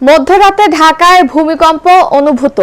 মধ্যরাতে ঢাকায় ভূমিকম্প অনুভূত।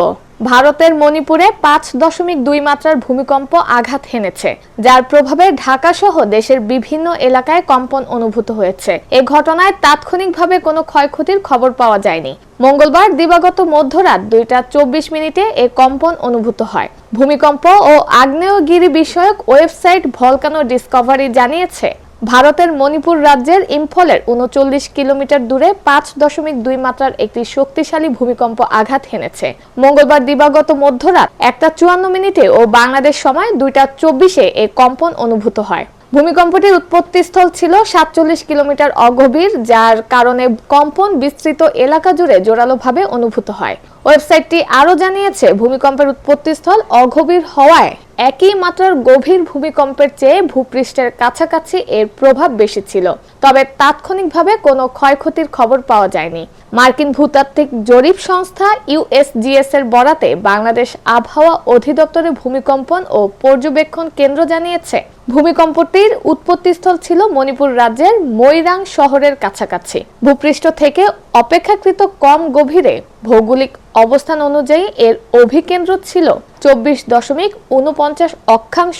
ভারতের মণিপুরে পাঁচ দশমিক দুই মাত্রার ভূমিকম্প আঘাত হেনেছে, যার প্রভাবে ঢাকা সহ দেশের বিভিন্ন এলাকায় কম্পন অনুভূত হয়েছে। এ ঘটনায় তাৎক্ষণিকভাবে কোনো ক্ষয়ক্ষতির খবর পাওয়া যায়নি। মঙ্গলবার দিবাগত মধ্যরাত দুইটা চব্বিশ মিনিটে এ কম্পন অনুভূত হয়। ভূমিকম্প ও আগ্নেয়গিরি বিষয়ক ওয়েবসাইট ভলকানো ডিসকভারি জানিয়েছে ভারতের মণিপুর রাজ্যের ইম্ফলের উনচল্লিশ কিলোমিটার দূরে পাঁচ দশমিক দুই মাত্রার একটি শক্তিশালী ভূমিকম্প আঘাত হেনেছে। মঙ্গলবার দিবাগত মধ্যরাত একটা চুয়ান্ন মিনিটে ও বাংলাদেশ সময় দুইটা চব্বিশে এ কম্পন অনুভূত হয়। ভূমিকম্পটির উৎপত্তিস্থল ছিল সাতচল্লিশ কিলোমিটার অগভীর, যার কারণে কম্পন বিস্তৃত এলাকা জুড়ে জোরালোভাবে অনুভূত হয়। ওয়েবসাইটটি আরও জানিয়েছে, ভূমিকম্পের উৎপত্তিস্থল অগভীর হওয়ায় একই মাত্রার গভীর ভূমিকম্পের চেয়ে ভূপৃষ্ঠের কাছাকাছি এর প্রভাব বেশি ছিল। তবে তাৎক্ষণিকভাবে কোনো ক্ষয়ক্ষতির খবর পাওয়া যায়নি। মার্কিন ভূতাত্ত্বিক জরিপ সংস্থা ইউএসজিএস এর বরাতে বাংলাদেশ আবহাওয়া অধিদপ্তরের ভূমিকম্পন ও পর্যবেক্ষণ কেন্দ্র জানিয়েছে ভূমিকম্পটির উৎপত্তিস্থল ছিল মণিপুর রাজ্যের মৈরাং শহরের কাছাকাছি। ভূপৃষ্ঠ থেকে অপেক্ষাকৃত কম গভীরে ভৌগোলিক অবস্থান অনুযায়ী এর অভিকেন্দ্র ছিল চব্বিশ দশমিক উনপঞ্চাশ অক্ষাংশ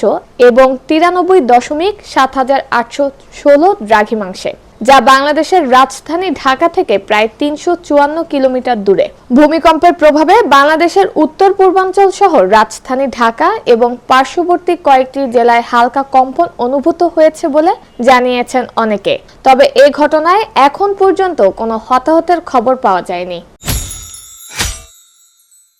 এবং তিরানব্বই দশমিক সাত হাজার আটশো ষোলো দ্রাঘিমাংশে। যা বাংলাদেশের রাজধানী ঢাকা থেকে প্রায় তিনশো চুয়ান্ন কিলোমিটার দূরে। ভূমিকম্পের প্রভাবে বাংলাদেশের উত্তর পূর্বাঞ্চল সহ রাজধানী ঢাকা এবং পার্শ্ববর্তী কয়েকটি জেলায় হালকা কম্পন অনুভূত হয়েছে বলে জানিয়েছেন অনেকে। তবে এ ঘটনায় এখন পর্যন্ত কোনো হতাহতের খবর পাওয়া যায়নি।